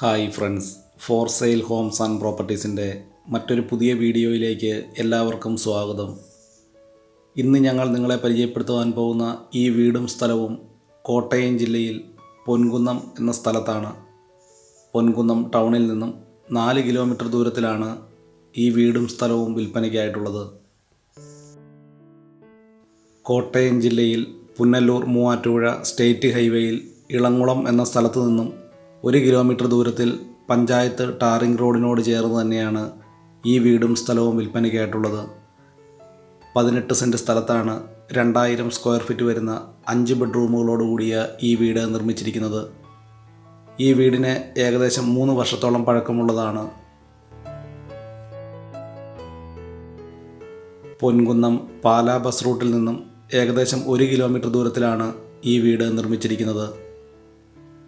Hi friends for sale homes and പ്രോപ്പർട്ടീസിന്റെ മറ്റൊരു പുതിയ വീഡിയോയിലേക്ക് എല്ലാവർക്കും സ്വാഗതം. ഇന്ന് ഞങ്ങൾ നിങ്ങളെ പരിചയപ്പെടുത്തുവാൻ പോകുന്ന ഈ വീടും സ്ഥലവും കോട്ടയം ജില്ലയിൽ പൊൻകുന്നം എന്ന സ്ഥലത്താണ്. പൊൻകുന്നം ടൗണിൽ നിന്നും നാല് കിലോമീറ്റർ ദൂരത്തിലാണ് ഈ വീടും സ്ഥലവും വിൽപ്പനയ്ക്കായിട്ടുള്ളത്. കോട്ടയം ജില്ലയിൽ പുന്നല്ലൂർ മൂവാറ്റുപുഴ സ്റ്റേറ്റ് ഹൈവേയിൽ ഇളങ്കുളം എന്ന സ്ഥലത്തു നിന്നും ഒരു കിലോമീറ്റർ ദൂരത്തിൽ പഞ്ചായത്ത് ടാറിംഗ് റോഡിനോട് ചേർന്ന് തന്നെയാണ് ഈ വീടും സ്ഥലവും വിൽപ്പനയ്ക്കായിട്ടുള്ളത്. പതിനെട്ട് സെന്റ് സ്ഥലത്താണ് രണ്ടായിരം സ്ക്വയർ ഫീറ്റ് വരുന്ന അഞ്ച് ബെഡ്റൂമുകളോടുകൂടിയ ഈ വീട് നിർമ്മിച്ചിരിക്കുന്നത്. ഈ വീടിന് ഏകദേശം മൂന്ന് വർഷത്തോളം പഴക്കമുള്ളതാണ്. പൊൻകുന്നം പാലാ ബസ് റൂട്ടിൽ നിന്നും ഏകദേശം ഒരു കിലോമീറ്റർ ദൂരത്തിലാണ് ഈ വീട് നിർമ്മിച്ചിരിക്കുന്നത്.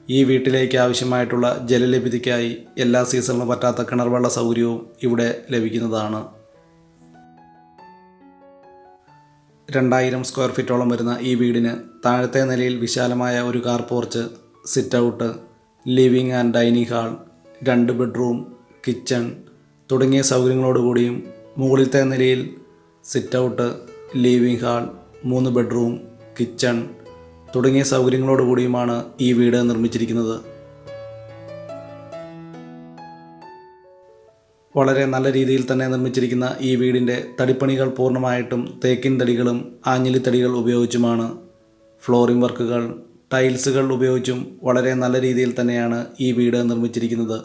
ഈ വീട്ടിലേക്ക് ആവശ്യമായിട്ടുള്ള ജലലഭ്യതയ്ക്കായി എല്ലാ സീസണിലും പറ്റാത്ത കിണർവെള്ള സൗകര്യവും ഇവിടെ ലഭിക്കുന്നതാണ്. രണ്ടായിരം സ്ക്വയർ ഫീറ്റോളം വരുന്ന ഈ വീടിന് താഴത്തെ നിലയിൽ വിശാലമായ ഒരു car porch sit out living and dining hall രണ്ട് ബെഡ്റൂം കിച്ചൺ തുടങ്ങിയ സൗകര്യങ്ങളോടുകൂടിയും മുകളിലത്തെ നിലയിൽ സിറ്റ് ഔട്ട് ലിവിംഗ് ഹാൾ മൂന്ന് ബെഡ്റൂം കിച്ചൺ തുടങ്ങിയ സൗകര്യങ്ങളോടുകൂടിയുമാണ് ഈ വീട് നിർമ്മിച്ചിരിക്കുന്നത്. വളരെ നല്ല രീതിയിൽ തന്നെ നിർമ്മിച്ചിരിക്കുന്ന ഈ വീടിന്റെ തടിപ്പണികൾ പൂർണമായിട്ടും തേക്കിൻ തടികളും ആഞ്ഞിലി തടികൾ ഉപയോഗിച്ചുമാണ് ഫ്ലോറിംഗ് വർക്കുകൾ ടൈൽസുകൾ ഉപയോഗിച്ചും വളരെ നല്ല രീതിയിൽ തന്നെയാണ് ഈ വീട് നിർമ്മിച്ചിരിക്കുന്നത്.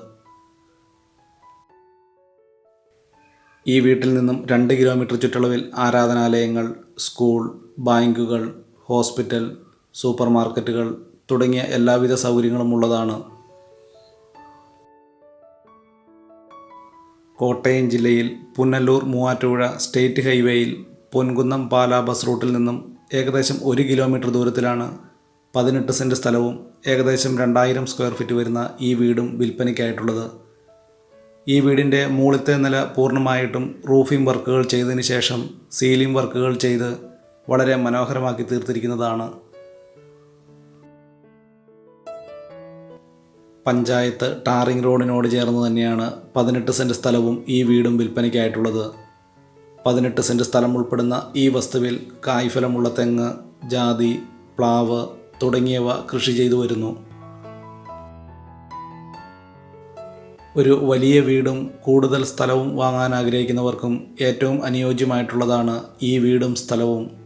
ഈ വീട്ടിൽ നിന്നും രണ്ട് കിലോമീറ്റർ ചുറ്റളവിൽ ആരാധനാലയങ്ങൾ സ്കൂൾ ബാങ്കുകൾ ഹോസ്പിറ്റൽ സൂപ്പർ മാർക്കറ്റുകൾ തുടങ്ങിയ എല്ലാവിധ സൗകര്യങ്ങളും ഉള്ളതാണ്. കോട്ടയം ജില്ലയിൽ പുന്നല്ലൂർ മൂവാറ്റുപുഴ സ്റ്റേറ്റ് ഹൈവേയിൽ പൊൻകുന്നം പാല ബസ് റൂട്ടിൽ നിന്നും ഏകദേശം ഒരു കിലോമീറ്റർ ദൂരത്തിലാണ് പതിനെട്ട് സെന്റ് സ്ഥലവും ഏകദേശം രണ്ടായിരം സ്ക്വയർ ഫീറ്റ് വരുന്ന ഈ വീടും വിൽപ്പനയ്ക്കായിട്ടുള്ളത്. ഈ വീടിന്റെ മുകളിലത്തെ നില പൂർണമായിട്ടും റൂഫിംഗ് വർക്കുകൾ ചെയ്തതിന് ശേഷം സീലിംഗ് വർക്കുകൾ ചെയ്ത് വളരെ മനോഹരമാക്കി തീർത്തിരിക്കുന്നതാണ്. പഞ്ചായത്ത് ടാറിംഗ് റോഡിനോട് ചേർന്ന് തന്നെയാണ് പതിനെട്ട് സെന്റ് സ്ഥലവും ഈ വീടും വിൽപ്പനയ്ക്കായിട്ടുള്ളത്. പതിനെട്ട് സെന്റ് സ്ഥലം ഉൾപ്പെടുന്ന ഈ വസ്തുവിൽ കായ്ഫലമുള്ള തെങ്ങ് ജാതി പ്ലാവ് തുടങ്ങിയവ കൃഷി ചെയ്തു വരുന്നു. ഒരു വലിയ വീടും കൂടുതൽ സ്ഥലവും വാങ്ങാൻ ആഗ്രഹിക്കുന്നവർക്കും ഏറ്റവും അനുയോജ്യമായിട്ടുള്ളതാണ് ഈ വീടും സ്ഥലവും.